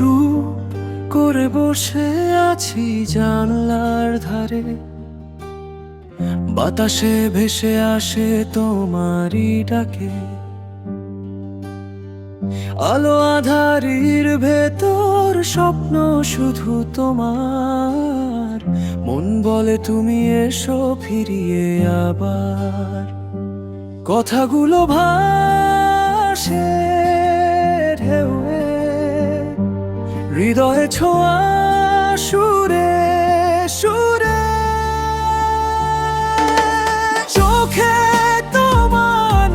চুপ করে বসে আছি জানলার ধারে। বাতাসে ভেসে আসে তোমারই ডাকে। আলো আধারির ভেতর স্বপ্ন শুধু তোমার। মন বলে তুমি এসো ফিরিয়ে আবার। কথাগুলো ভাসে হৃদয়ে ছোঁয়া সুরে সুরে। চোখে তোমার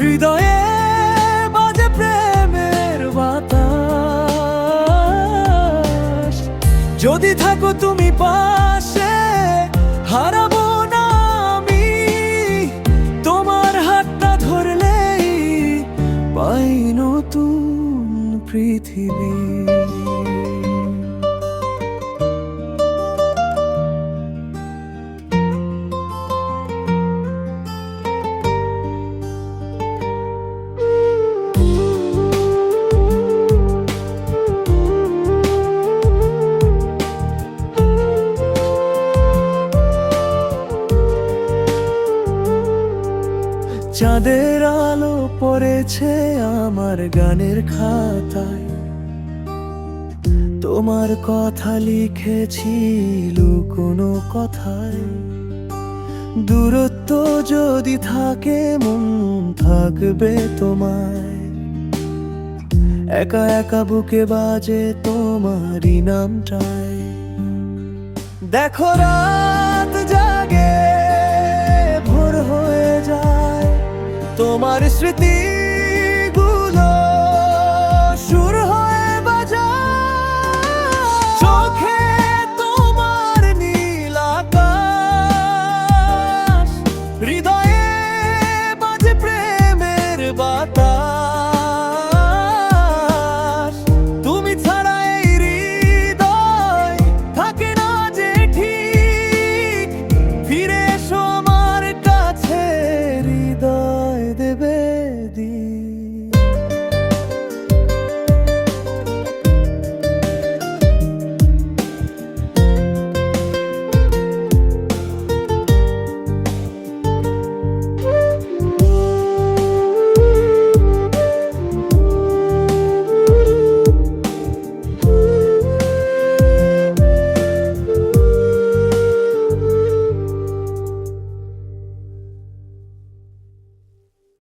হৃদয়ে প্রেমের যদি থাকো তুমি পাশে হারাবো পৃথিবী। চাঁদের আলো পড়েছে আমার গানের খাতায়। তোমার কথা লিখেছি কোনো কথায়। দূরত্ব যদি থাকে, মন থাকবে তোমায়। একা একা বুকে বাজে তোমারই নামটায়। দেখো তোমার স্মৃতি গুলো সুর হয়ে বাজায়। চোখে তোমার নীল হৃদয়ে বাজে প্রেমের বাতা